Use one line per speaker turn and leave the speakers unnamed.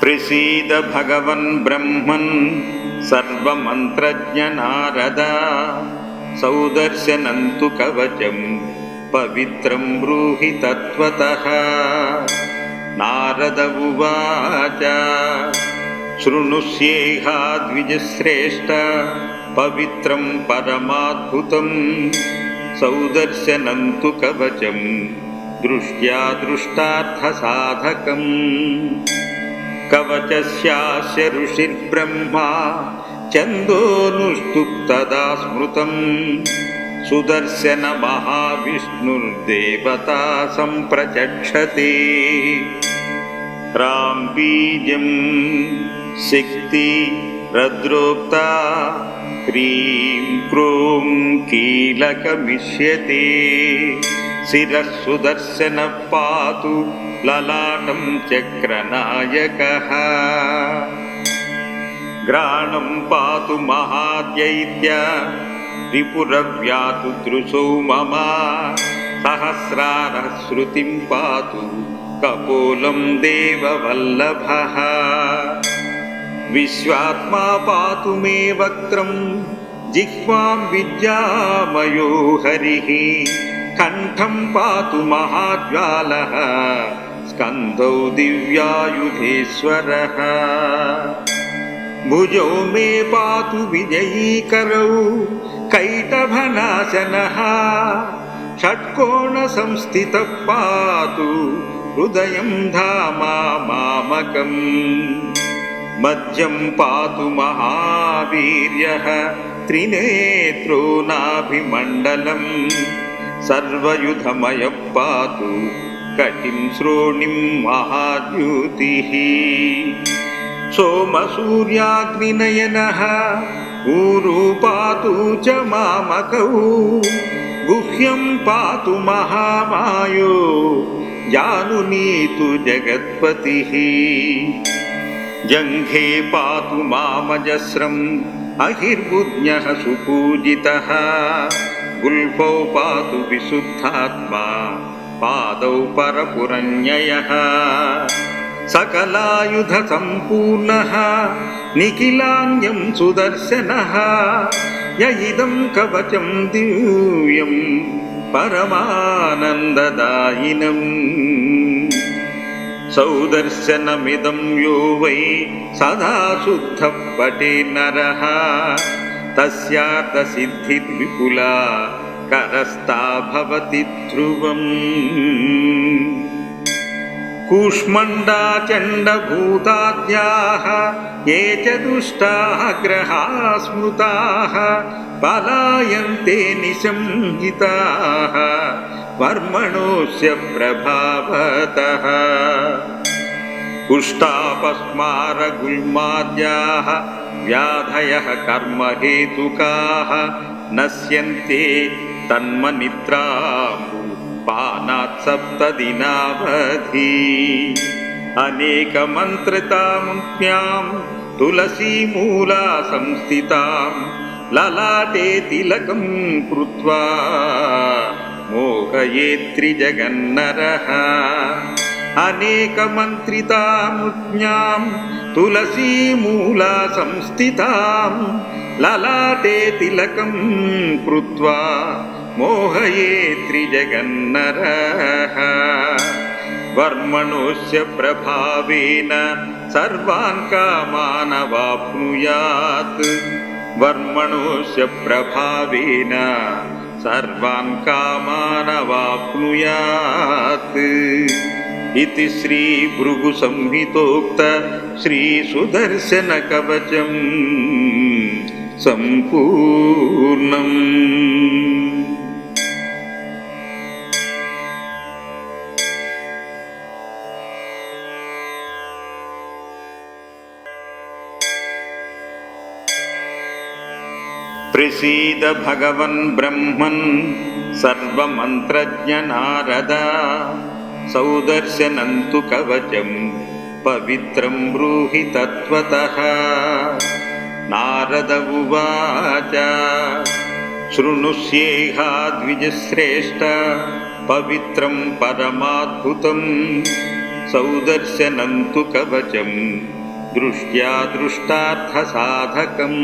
ప్రసీద భగవన్ బ్రహ్మన్ సర్వమంత్రజ్ఞ నారద సౌదర్శనంతు కవచం పవిత్రం బ్రూహి తత్వత నారద ఉవాచ శృణుష్యేహాద్విజశ్రేష్ట పవిత్రం పరమాద్భుతం సౌదర్శనంతు కవచం దృష్ట్యా దృష్టార్థ సాధకం कवचस्यास्य ऋषिर्ब्रह्मा छन्दोनुष्टुप्तदा स्मृतम् सुदर्शनमहाविष्णुर्देवता सम्प्रचक्षते राम्बीजं शक्ति रद्रोक्ता ह्रीं क्रूं कीलकमिष्यते शिरः सुदर्शनः पातु ललाटं चक्रनायकः घ्राणं पातु महाद्यैत्य रिपुरव्यातु दृशौ मम सहस्रारः श्रुतिं पातु कपोलं देववल्लभः विश्वात्मा पातु मे वक्त्रं जिह्वां विद्यामयो हरिः కంఠం పాతు మహాజ్వాల స్కంధౌ దివ్యాయుధేశ్వర. భుజౌ మే పాతు విజయీకరౌ కైటభనాశన. షట్కోణ సంస్థిత పాతు హృదయం ధామా మామకం. మధ్యం పాతు మహావీర్య త్రినేత్రో నాభిమండలం सर्वयुधमयः पातु कटिं श्रोणिं महाद्युतिः सोमसूर्याग्निनयनः ऊरू पातु च मामकौ गुह्यं पातु महामायो जानुनीतु जगत्पतिः जङ्घे पातु मामजस्रम् अहिर्बुज्ञः सुपूजितः गुल्फौ पातु विशुद्धात्मा पादौ परपुरन्ययः सकलायुधसम्पूर्णः निखिलान्यं सुदर्शनः य इदं कवचं दिव्यं परमानन्ददायिनम् सौदर्शनमिदं यो वै सदा शुद्धः पटे नरः तस्यार्थसिद्धिर्विपुला करस्ता भवति ध्रुवम् कूष्मण्डाचण्डभूताद्याः ये च दुष्टाः ग्रहाः स्मृताः पलायन्ते निशंहिताः वर्मणोऽस्य प्रभावतः कुष्ठापस्मारगुल्माद्याः व्याधयः कर्महेतुकाः नश्यन्ते तन्मनिद्राम्बु पानात् सप्तदिनावधि अनेकमन्त्रितामुख्यां तुलसीमूला संस्थितां ललाटे तिलकं कृत्वा मोहयेत्रिजगन्नरः अनेकमन्त्रितामुज्ञां तुलसीमूला संस्थितां ललाटे तिलकं कृत्वा मोहयेत्रिजगन्नरः वर्मणोस्य प्रभावेन सर्वान् कामानवाप्नुयात्। वर्मणोस्य प्रभावेन सर्वान् कामानवाप्नुयात् इति श्रीभृगुसंहितोक्त श्रीसुदर्शनकवचम् सम्पूर्णम्। प्रसीद भगवन् ब्रह्मन् सर्वमन्त्रज्ञ नारद सौदर्शनन्तु कवचम् पवित्रं ब्रूहि तत्त्वतः नारद उवाच शृणुष्येहाद्विजश्रेष्ठ पवित्रं परमाद्भुतं सौदर्शनं तु कवचं दृष्ट्या दृष्टार्थसाधकम्